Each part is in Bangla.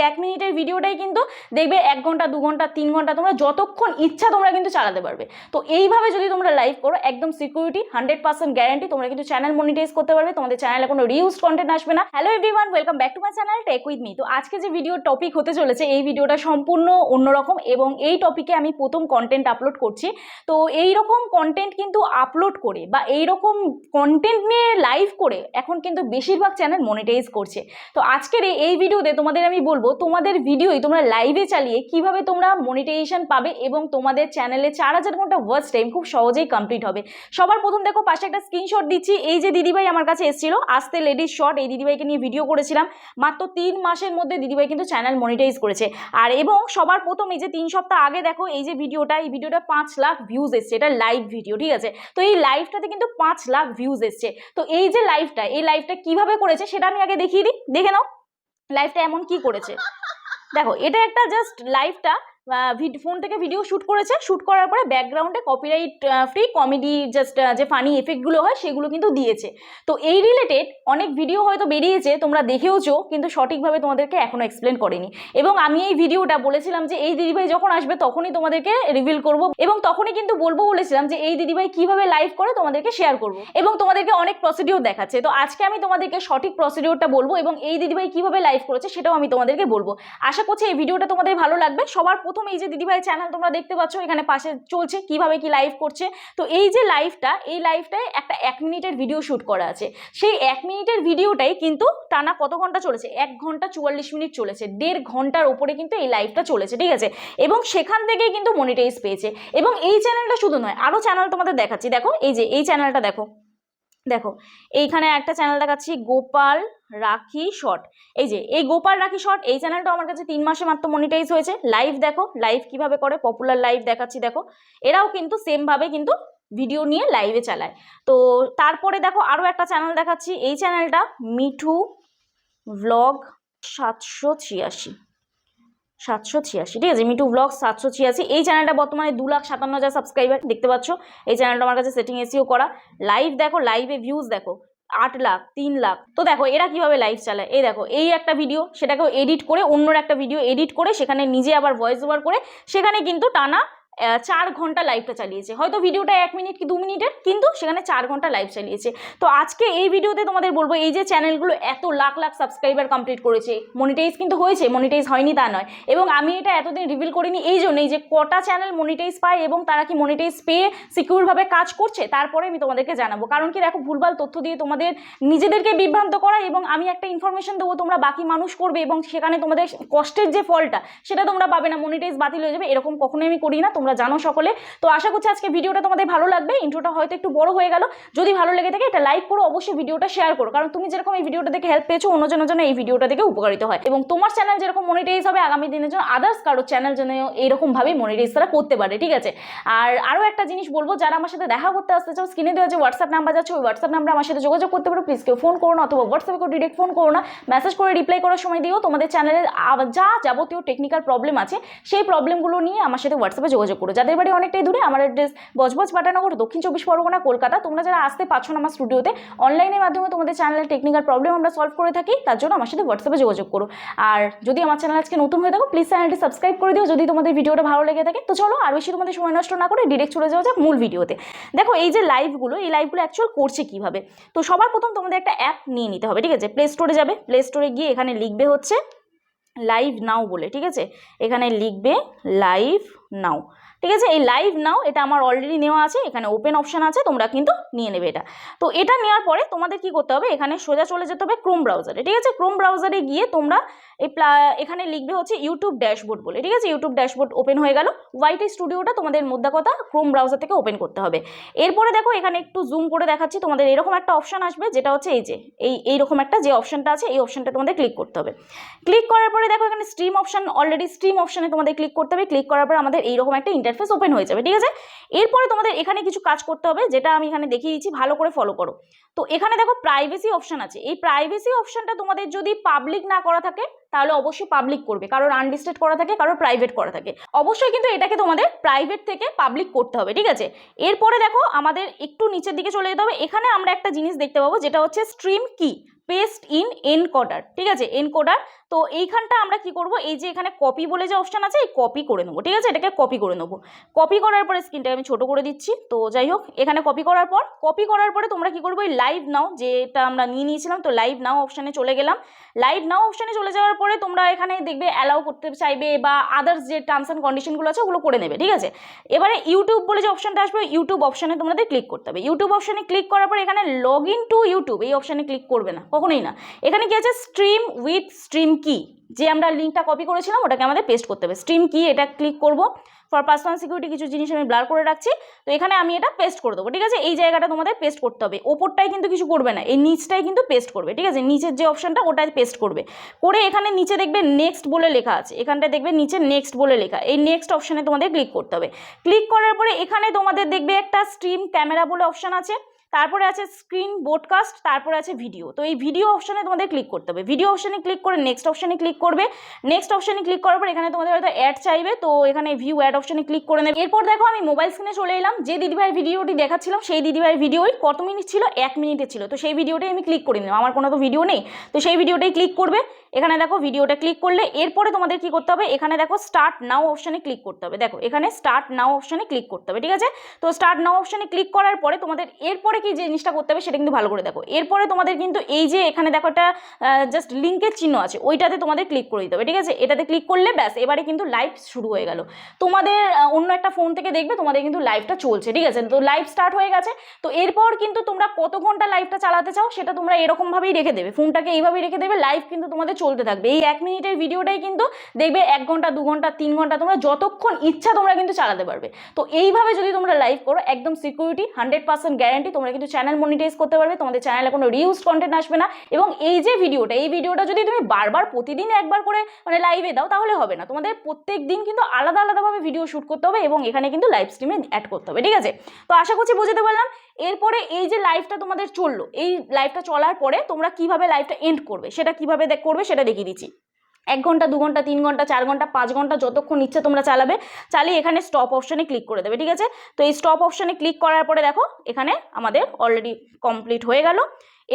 এক মিনিটের ভিডিওটাই কিন্তু দেখবে এক ঘণ্টা, দু ঘণ্টা, তিন ঘণ্টা, তোমরা যতক্ষণ ইচ্ছা তোমরা কিন্তু চালাতে পারবে। তো এইভাবে যদি তোমরা লাইভ করো, একদম সিকিউরিটি হান্ড্রেড পার্সেন্ট গ্যারান্টি তোমরা কিন্তু চ্যানেল মনিটাইজ করতে পারবে। তোমাদের চ্যানেলে কোনো রিউজ কন্টেন্ট আসবে না। Hello everyone welcome back to my channel tech with me তো আজকে যে ভিডিও টপিক হতে চলেছে, এই ভিডিওটা সম্পূর্ণ অন্যরকম এবং এই টপিকে আমি প্রথম কন্টেন্ট আপলোড করছি। তো এই রকম কন্টেন্ট কিন্তু আপলোড করে বা এই রকম কন্টেন্ট নিয়ে লাইভ করে এখন কিন্তু বেশিরভাগ চ্যানেল মনিটাইজ করছে। তো আজকের এই- এই ভিডিওতে তোমাদের আমি বলব, তোমাদের ভিডিওই তোমরা লাইভে চালিয়ে কীভাবে তোমরা মনিটাইজেশন পাবে এবং তোমাদের চ্যানেলে চার হাজার ঘণ্টা ওয়াচ টাইম খুব সহজেই কমপ্লিট হবে। সবার প্রথম দেখো, পাশে একটা স্ক্রিনশট দিচ্ছি। এই যে দিদিভাই আমার কাছে এসেছিল, আসতে লেডিস শর্ট এই দিদিভাইকে নিয়ে ভিডিও করেছিলাম। মাত্র তিন মাসের মধ্যে দিদিভাই কিন্তু চ্যানেল মনিটাইজ করেছে। আর এবং সবার প্রথম এই যে তিন সপ্তাহ আগে দেখো, এই যে ভিডিওটা এই ভিডিওটা পাঁচ লাখ ভিউজ এসছে। এটা লাইভ ভিডিও ঠিক আছে? তো এই লাইভটাতে কিন্তু পাঁচ লাখ ভিউজ এসছে। তো এই যে লাইভটা এই লাইভটা কীভাবে করেছে সেটা আমি আগে দেখিয়ে দিই। দেখে নাও লাইভটা এমন কি করেছে? দেখো এটা একটা জাস্ট লাইভটা ফোন থেকে ভিডিও শ্যুট করেছে। শ্যুট করার পরে ব্যাকগ্রাউন্ডে কপিরাইট ফ্রি কমেডি জাস্ট যে ফানি এফেক্টগুলো হয় সেগুলো কিন্তু দিয়েছে। তো এই রিলেটেড অনেক ভিডিও হয়তো বেরিয়েছে, তোমরা দেখেওছো, কিন্তু সঠিকভাবে তোমাদেরকে এখনও এক্সপ্লেন করেনি। এবং আমি এই ভিডিওটা বলেছিলাম যে, এই দিদিভাই যখন আসবে, তখনই তোমাদেরকে রিভিল করব। এবং তখনই কিন্তু বলব বলেছিলাম যে, এই দিদিভাই কীভাবে লাইভ করে, তোমাদেরকে শেয়ার করব। এবং তোমাদেরকে অনেক প্রসিডিওর দেখাচ্ছে। তো আজকে আমি তোমাদেরকে সঠিক প্রসিডিওরটা বলব এবং এই দিদিভাই কীভাবে লাইভ করেছে, সেটাও আমি তোমাদেরকে বলব। আশা করছি এই ভিডিওটা তোমাদের ভালো লাগবে। সবার প্রথম এই যে দিদিভাই চ্যানেল তোমরা দেখতে পাচ্ছ, এখানে পাশে চলছে কীভাবে কি লাইভ করছে। তো এই যে লাইভটা এই লাইভটায় একটা এক মিনিটের ভিডিও শ্যুট করা আছে। সেই এক মিনিটের ভিডিওটাই কিন্তু টানা কত ঘণ্টা চলেছে? এক ঘণ্টা চুয়াল্লিশ মিনিট চলেছে। দেড় ঘণ্টার ওপরে কিন্তু এই লাইভটা চলেছে, ঠিক আছে? এবং সেখান থেকেই কিন্তু মনিটাইজ পেয়েছে। এবং এই চ্যানেলটা শুধু নয় আরও চ্যানেল তোমাদের দেখাচ্ছি। দেখো, এই যে, এই চ্যানেলটা দেখো। দেখো, এইখানে একটা চ্যানেল দেখাচ্ছি, গোপাল রাখি শর্ট এই যে, এই গোপাল রাখি শর্ট এই চ্যানেলটা আমার কাছে তিন মাসে মাত্র মনিটাইজ হয়েছে। লাইভ দেখো লাইভ কীভাবে করে পপুলার লাইভ দেখাচ্ছি দেখো। এরাও কিন্তু সেমভাবে কিন্তু ভিডিও নিয়ে লাইভে চালায়। তো তারপরে দেখো আরও একটা চ্যানেল দেখাচ্ছি। এই চ্যানেলটা মিঠু ভ্লগ সাতশো ছিয়াশি। সাতশো ছিয়াশি, ঠিক আছে? মিটু ব্লগ সাতশো ছিয়াশি। এই চ্যানেলটা বর্তমানে দু লাখ সাতান্ন হাজার সাবস্ক্রাইবার দেখতে পাচ্ছ? এই চ্যানেলটা আমার কাছে সেটিং এসিও করা। লাইভ দেখো লাইভে ভিউজ দেখো, আট লাখ, তিন লাখ। তো দেখো, এরা কীভাবে লাইভ চালায়? এই দেখো, এই একটা ভিডিও সেটাকেও এডিট করে অন্যর একটা ভিডিও এডিট করে সেখানে নিজে আবার ভয়েস ওভার করে, সেখানে কিন্তু টানা চার ঘণ্টা লাইভটা চালিয়েছে। হয়তো ভিডিওটা এক মিনিট কি দু মিনিটের কিন্তু সেখানে চার ঘণ্টা লাইভ চালিয়েছে। তো আজকে এই ভিডিওতে তোমাদের বলব, এই যে চ্যানেলগুলো এত লাখ লাখ সাবস্ক্রাইবার কমপ্লিট করেছে মনিটাইজ কিন্তু হয়েছে মনিটাইজ হয়নি তা নয়। এবং আমি এটা এতদিন রিভিল করিনি, এই জন্যই যে কটা চ্যানেল মনিটাইজ পায় এবং তারা কি মনিটাইজ পেয়ে সিকিউরভাবে কাজ করছে, তারপরে আমি তোমাদেরকে জানাব। কারণ কি দেখো, ভুলভাল তথ্য দিয়ে তোমাদের নিজেদেরকে বিভ্রান্ত করা এবং আমি একটা ইনফরমেশন দেবো, তোমরা বাকি মানুষ করবে এবং সেখানে তোমাদের কষ্টের যে ফলটা, সেটা তোমরা পাবে না মনিটাইজ বাতিল হয়ে যাবে, এরকম কখনোই আমি করি না তোমরা জানো সকলে। তো আশা করছি আজকে ভিডিওটা তোমাদের ভালো লাগবে। ইন্ট্রোটা হয়তো একটু বড় হয়ে গেল। যদি ভালো লেগে থাকে এটা লাইক করো। অবশ্যই ভিডিওটা শেয়ার করো। কারণ তুমি যেরকম এই ভিডিওটা দেখে হেল্প পেয়েছ অন্যজনের জন্য এই ভিডিওটা দেখে উপকারিত হয়। এবং তোমার চ্যানেল যেরকম মনিটাইজ হবে, আগামী দিনের জন্য আদার্স কারও চ্যানেল যেন এইরকমভাবেই মনিটাইজ তারা করতে পারে, ঠিক আছে? আর আরও একটা জিনিস বলব, যারা আমার সাথে দেখা করতে আসতে চাও স্ক্রিনে দেওয়া যে হোয়াটসঅ্যাপ নাম্বার যাচ্ছে, ওই হোয়াটসঅ্যাপ নাম্বার আমার সাথে যোগাযোগ করতে পারো। প্লিজ কেউ ফোন করো না অথবা হোয়াটসঅ্যাপে কেউ ডিরেক্ট ফোন করো না। মেসেজ করে রিপ্লাই করার সময় দিও তোমাদের চ্যানেলের যা যাবতীয় টেকনিক্যাল প্রবলেম আছে, সেই প্রবলেমগুলো নিয়ে আমার সাথে হোয়াটসঅ্যাপে যোগাযোগ করো। যাদের বাড়ি অনেকটাই দূরে, আমার অ্যাড্রেস বজবজ পাটানগর, দক্ষিণ চব্বিশ পরগনা, কলকাতা, তোমরা যারা আসতে পারছ না আমার স্টুডিওতে অনলাইনের মাধ্যমে তোমাদের চ্যানেলের টেকনিক্যাল প্রবলেম আমরা সলভ করে থাকি, তার জন্য আমার সাথে হোয়াটসঅ্যাপে যোগাযোগ করো। আর যদি আমার চ্যানেল আজকে নতুন হয়ে থাকো প্লিজ চ্যানেলটি সাবস্ক্রাইব করে দিও। যদি তোমাদের ভিডিওটা ভালো লেগে থাকে, তো চলো আর বেশি তোমাদের সময় নষ্ট না করে ডিরেক্ট চলে যাওয়া যাক মূল ভিডিওতে। দেখো, এই যে লাইভগুলো এই লাইভগুলো অ্যাকচুয়াল করছে কীভাবে? তো সবার প্রথম তোমাদের একটা অ্যাপ নিয়ে নিতে হবে, ঠিক আছে? প্লে স্টোরে যাবে। প্লে স্টোরে গিয়ে এখানে লিখবে হচ্ছে লাইভ নাও বলে, ঠিক আছে? এখানে লিখবে লাইভ নাও। ঠিক আছে? এই লাইভ নাও এটা আমার অলরেডি নেওয়া আছে, এখানে ওপেন অপশান আছে, তোমরা কিন্তু নিয়ে নেবে এটা। তো এটা নেওয়ার পরে তোমাদের কি করতে হবে? এখানে সোজা চলে যেতে হবে ক্রোম ব্রাউজারে ঠিক আছে? ক্রোম ব্রাউজারে গিয়ে তোমরা এই এখানে লিখবে হচ্ছে ইউটিউব ড্যাশবোর্ড বলে। ঠিক আছে? ইউটিউব ড্যাশবোর্ড ওপেন হয়ে গেল। ওয়াইটি স্টুডিওটা তোমাদের মধ্যে কথা ক্রোম ব্রাউজার থেকে ওপেন করতে হবে। এরপরে দেখো, এখানে একটু জুম করে দেখাচ্ছি, তোমাদের এরকম একটা অপশান আসবে, যেটা হচ্ছে এই যে, এই, এইরকম একটা যে অপশানটা আছে, এই অপশানটা তোমাদের ক্লিক করতে হবে। ক্লিক করার পরে দেখো, এখানে স্ট্রিম অপশন অলরেডি স্ট্রিম অপশানে তোমাদের ক্লিক করতে হবে। ক্লিক করার পর আমাদের এইরকম একটা ইন্টারফেস ওপেন হয়ে যাবে, ঠিক আছে? এরপরে তোমাদের এখানে কিছু কাজ করতে হবে, যেটা আমি এখানে দেখিয়ে দিচ্ছি, ভালো করে ফলো করো। তো এখানে দেখো প্রাইভেসি অপশান আছে। এই প্রাইভেসি অপশানটা তোমাদের যদি পাবলিক না করা থাকে, তাহলে অবশ্যই পাবলিক করবে, কারোর আনলিস্টেড করা থাকে, কারোর প্রাইভেট করা থাকে। অবশ্যই কিন্তু এটাকে তোমাদের প্রাইভেট থেকে পাবলিক করতে হবে, ঠিক আছে? এরপরে দেখো আমাদের একটু নিচের দিকে চলে যেতে হবে। এখানে আমরা একটা জিনিস দেখতে পাবো, যেটা হচ্ছে স্ট্রিম কি পেস্ট ইন এনকোডার ঠিক আছে? এনকোডার তো এইখানটা আমরা কি করব? এই যে এখানে কপি বলে যে অপশান আছে, এই কপি করে নেব, ঠিক আছে? এটাকে কপি করে নেব। কপি করার পরে স্ক্রিনটাকে আমি ছোট করে দিচ্ছি, তো যাই হোক, এখানে কপি করার পর কপি করার পরে তোমরা কি করব? এই লাইভ নাও যেটা আমরা নিয়ে নিয়েছিলাম, তো লাইভ নাও অপশানে চলে গেলাম। লাইভ নাও অপশানে চলে যাওয়ার পরে তোমরা এখানে দেখবে অ্যালাউ করতে চাইবে বা আদার্স যে টার্মস অ্যান্ড কন্ডিশনগুলো আছে, ওগুলো করে নেবে, ঠিক আছে? এবারে ইউটিউব বলে যে অপশানটা আসবে ইউটিউব অপশানে তোমাদের ক্লিক করতে হবে। ইউটিউব অপশানে ক্লিক করার পর এখানে লগ ইন টু ইউটিউব এই অপশানে ক্লিক করবে না কখনোই না। এখানে কি আছে? স্ট্রিম উইথ স্ট্রিম কি যে আমরা লিঙ্কটা কপি করেছিলাম ওটাকে আমাদের পেস্ট করতে হবে। স্ট্রিম কি এটা ক্লিক করব। ফর পার্সোনাল সিকিউরিটি কিছু জিনিস আমি ব্লার করে রাখছি। তো এখানে আমি এটা পেস্ট করে দেবো, ঠিক আছে? এই জায়গাটা তোমাদের পেস্ট করতে হবে। ওপরটাই কিন্তু কিছু করবে না, এই নিচটাই কিন্তু পেস্ট করবে, ঠিক আছে? নিচের যে অপশানটা ওটাই পেস্ট করবে। করে এখানে নিচে দেখবে নেক্সট বলে লেখা আছে। এখানটায় দেখবে নিচে নেক্সট বলে লেখা। এই নেক্সট অপশানে তোমাদের ক্লিক করতে হবে। ক্লিক করার পরে এখানে তোমাদের দেখবে একটা স্ট্রিম ক্যামেরা বলে অপশান আছে। তারপরে আছে স্ক্রিন বোডকাস্ট তারপরে আছে ভিডিও তো এই ভিডিও অপশনে তোমাদের ক্লিক করতে হবে। ভিডিও অপশনে ক্লিক করে নেক্সট অপশনে ক্লিক করবে। নেক্সট অপশনে ক্লিক করার পর এখানে তোমাদের হয়তো অ্যাড চাইবে। তো এখানে ভিউ অ্যাড অপশনে ক্লিক করে নেবে। এরপর দেখো আমি মোবাইল স্ক্রিনে চলে এলাম। যে দিদিভাইয়ের ভিডিওটি দেখাচ্ছিলাম, সেই দিদিভাইয়ের ভিডিওই কত মিনিট ছিল? এক মিনিটে ছিল। তো সেই ভিডিওটাই আমি ক্লিক করে নিলাম। আমার কোনো তো ভিডিও নেই। তো সেই ভিডিওটাই ক্লিক করবে। এখানে দেখো ভিডিওটা ক্লিক করলে এরপরে তোমাদের কি করতে হবে? এখানে দেখো স্টার্ট নাও অপশনে ক্লিক করতে হবে। দেখো, এখানে স্টার্ট নাও অপশনে ক্লিক করতে হবে। ঠিক আছে? তো স্টার্ট নাও অপশনে ক্লিক করার পরে তোমাদের এরপরে কি জিনিসটা করতে হবে সেটা কিন্তু ভালো করে দেখো। এরপরে তোমাদের কিন্তু এই যে এখানে দেখো একটা জাস্ট লিঙ্কের চিহ্ন আছে, ওইটাতে তোমাদের ক্লিক করে দিতে হবে, ঠিক আছে? এটাতে ক্লিক করলে ব্যাস, এবারে কিন্তু লাইভ শুরু হয়ে গেল। তোমাদের অন্য একটা ফোন থেকে দেখবে, তোমাদের কিন্তু লাইভটা চলছে, ঠিক আছে? তো লাইভ স্টার্ট হয়ে গেছে, তো এরপর কিন্তু তোমরা কত ঘণ্টা লাইভটা চালাতে চাও সেটা তোমরা এরকমভাবেই রেখে দেবে ফোনটাকে এইভাবেই রেখে দেবে লাইভ কিন্তু তোমাদের চলতে থাকবে। এই এক মিনিটের ভিডিওটাই কিন্তু দেখবে এক ঘণ্টা, দু ঘণ্টা, তিন ঘণ্টা, তোমরা যতক্ষণ ইচ্ছা তোমরা কিন্তু চালাতে পারবে। তো এইভাবে যদি তোমরা লাইভ করো, একদম সিকিউরিটি হান্ড্রেড পার্সেন্ট গ্যারান্টি তোমরা কিন্তু চ্যানেল মনিটাইজ করতে পারবে, তোমাদের চ্যানেলে কোনো রিউজ কন্টেন্ট আসবে না এবং এই যে ভিডিওটা, এই ভিডিওটা যদি তুমি বারবার প্রতিদিন একবার করে মানে লাইভে দাও, তাহলে হবে না। তোমাদের প্রত্যেক দিন কিন্তু আলাদা আলাদাভাবে ভিডিও শ্যুট করতে হবে এবং এখানে কিন্তু লাইভ স্ট্রিমে অ্যাড করতে হবে, ঠিক আছে? তো আশা করছি বুঝতে পারলাম। এরপরে এই যে লাইভটা তোমাদের চলল, এই লাইভটা চলার পরে তোমরা কীভাবে লাইভটা এন্ড করবে, সেটা কীভাবে করবে সেটা দেখিয়ে দিচ্ছি। এক ঘণ্টা, দু ঘণ্টা, তিন ঘণ্টা, চার ঘণ্টা, পাঁচ ঘণ্টা যতক্ষণ ইচ্ছে তোমরা চালাবে, চালিয়ে এখানে স্টপ অপশানে ক্লিক করে দেবে, ঠিক আছে? তো এই স্টপ অপশানে ক্লিক করার পরে দেখো, এখানে আমাদের অলরেডি কমপ্লিট হয়ে গেল।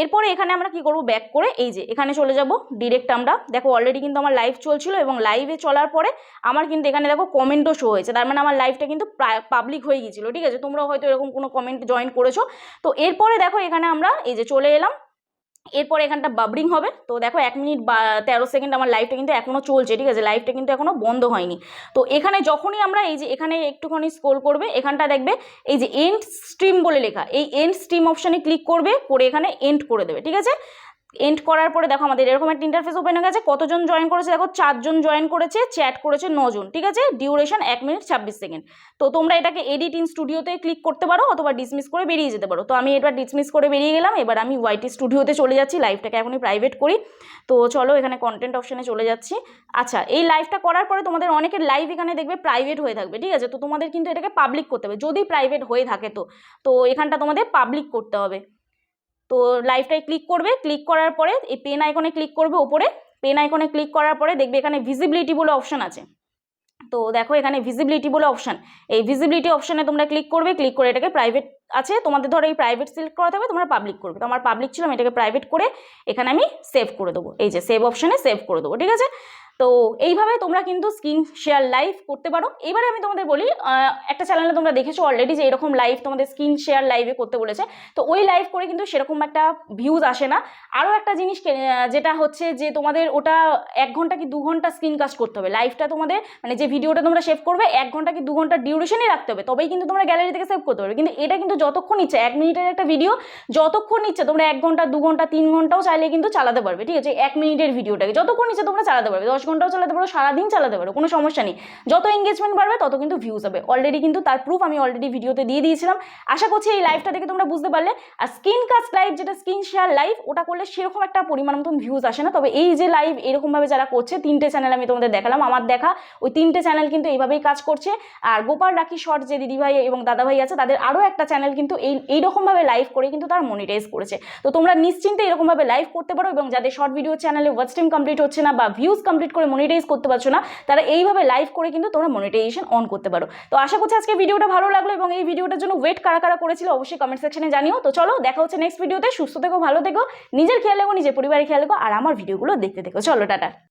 এরপরে এখানে আমরা কি করব? ব্যাক করে এই যে, এখানে চলে যাব ডিরেক্ট আমরা। দেখো অলরেডি কিন্তু আমার লাইভ চলছিল এবং লাইভে চলার পরে আমার কিন্তু এখানে দেখো কমেন্টও শো হয়েছে। তার মানে আমার লাইভটা কিন্তু পাবলিক হয়ে গিয়েছিল, ঠিক আছে? তোমরাও হয়তো এরকম কোনো কমেন্ট জয়েন করেছ। তো এরপরে দেখো, এখানে আমরা এই যে চলে এলাম। এরপর এখানটা বাবরিং হবে। তো দেখো এক মিনিট বা তেরো সেকেন্ড আমার লাইফটা কিন্তু এখনও চলছে, ঠিক আছে? লাইফটা কিন্তু এখনও বন্ধ হয়নি। তো এখানে যখনই আমরা এই যে এখানে একটুখানি স্কোল করবে, এখানটা দেখবে এই যে এন্ড স্ট্রিম বলে লেখা, এই এন্ড স্ট্রিম অপশানে ক্লিক করবে, করে এখানে এন্ড করে দেবে, ঠিক আছে? এন্ড করার পরে দেখো আমাদের এরকম একটা ইন্টারফেস ওপেন হয়ে গেছে, কতজন জয়েন করেছে দেখো, চারজন জয়েন করেছে চ্যাট করেছে নজন, ঠিক আছে? ডিউরেশন এক মিনিট ছাব্বিশ সেকেন্ড তো তোমরা এটাকে এডিট ইন স্টুডিওতে ক্লিক করতে পারো অথবা ডিসমিস করে বেরিয়ে যেতে পারো। তো আমি এবার ডিসমিস করে বেরিয়ে গেলাম, এবার আমি ওয়াইটি স্টুডিওতে চলে যাচ্ছি লাইভটাকে এখনই প্রাইভেট করি। তো চলো এখানে কন্টেন্ট অপশানে চলে যাচ্ছি। আচ্ছা এই লাইভটা করার পরে তোমাদের অনেকের লাইভ এখানে দেখবে প্রাইভেট হয়ে থাকবে, ঠিক আছে? তো তোমাদের কিন্তু এটাকে পাবলিক করতে হবে, যদি প্রাইভেট হয়ে থাকে তো। তো এখানটা তোমাদের পাবলিক করতে হবে। তো লাইভটায় ক্লিক করবে ক্লিক করার পরে এই পেন আইকনে ক্লিক করবে ওপরে পেন আইকনে ক্লিক করার পরে দেখবে এখানে ভিজিবিলিটি বলে অপশান আছে। তো দেখো এখানে ভিজিবিলিটি বলে অপশান এই ভিজিবিলিটি অপশানে তোমরা ক্লিক করবে ক্লিক করে এটাকে প্রাইভেট আছে, তোমাদের ধরো এই প্রাইভেট সিলেক্ট করা থাকবে তোমরা পাবলিক করবে। তো আমার পাবলিক ছিল, আমি এটাকে প্রাইভেট করে এখানে আমি সেভ করে দেবো। এই যে সেভ অপশানে সেভ করে দেবো, ঠিক আছে? তো এইভাবে তোমরা কিন্তু স্ক্রিন শেয়ার লাইভ করতে পারো। এবারে আমি তোমাদের বলি একটা চ্যানেলে তোমরা দেখেছ অলরেডি যে এরকম লাইভ তোমাদের স্ক্রিন শেয়ার লাইভে করতে বলেছে। তো ওই লাইভ করে কিন্তু সেরকম একটা ভিউজ আসে না। আরও একটা জিনিস যেটা হচ্ছে যে তোমাদের ওটা এক ঘণ্টা কি দু ঘণ্টা স্ক্রিন কাস্ট করতে হবে। লাইভটা তোমাদের মানে যে ভিডিওটা তোমরা সেভ করবে, এক ঘণ্টা কি দু ঘণ্টা ডিউরেশনই রাখতে হবে। তবেই কিন্তু তোমরা গ্যালারি থেকে সেভ করতে পারবে। কিন্তু এটা কিন্তু যতক্ষণ ইচ্ছে, এক মিনিটের একটা ভিডিও যতক্ষণ ইচ্ছে তোমরা এক ঘণ্টা, দু ঘণ্টা, তিন ঘন্টাও চাইলে কিন্তু চালাতে পারবে। ঠিক আছে? এক মিনিটের ভিডিওটাকে যতক্ষণ ইচ্ছে তোমরা চালাতে পারবে। দশ ঘন্টাও চালাতে পারো, সারাদিন চালাতে পারো, কোনো সমস্যা নেই। যত এঙ্গেজমেন্ট বাড়বে, তত কিন্তু ভিউজ হবে। অলরেডি কিন্তু তার প্রুফ আমি অলরেডি ভিডিওতে দিয়ে দিয়েছিলাম। আশা করছি এই লাইভটা থেকে তোমরা বুঝতে পারলে। আর স্ক্রিন কাস্ট লাইভ যেটা স্ক্রিন শেয়ার লাইভ ওটা করলে সেরকম একটা পরিমাণ মতন ভিউজ আসে না। তবে এই যে লাইভ এরকমভাবে যারা করছে, তিনটে চ্যানেল আমি তোমাদের দেখালাম, আমার দেখা, ওই তিনটে চ্যানেল কিন্তু এইভাবেই কাজ করছে। আর গোপাল, রাখি, শর্ট, যে দিদিভাই এবং দাদাভাই আছে, তাদের আরও একটা চ্যানেল কিন্তু এই, এইরকমভাবে লাইভ করে কিন্তু তারা মনিটাইজ করেছে। তো তোমরা নিশ্চিন্তে এরকমভাবে লাইভ করতে পারো এবং যাদের শর্ট ভিডিও চ্যানেলে ওয়াচ টাইম কমপ্লিট হচ্ছে না বা ভিউজ কমপ্লিট করে মনিটাইজ করতে পারছ না তারা এইভাবে লাইভ করে কিন্তু তোমরা মনিটাইজেশন অন করতে পারো। তো আশা করছি আজকে ভিডিওটা ভালো লাগল এবং এই ভিডিওটার জন্য ওয়েট কারা কারা করেছিল অবশ্যই কমেন্ট সেকশনে জানিও। তো চলো, দেখা হচ্ছে নেক্সট ভিডিওতে সুস্থ থেকো, ভালো থেকো, নিজের খেয়াল রেখো, নিজের পরিবারের খেয়াল রেখো, আর আমার ভিডিওগুলো দেখতে দেখো চলো, টাটা।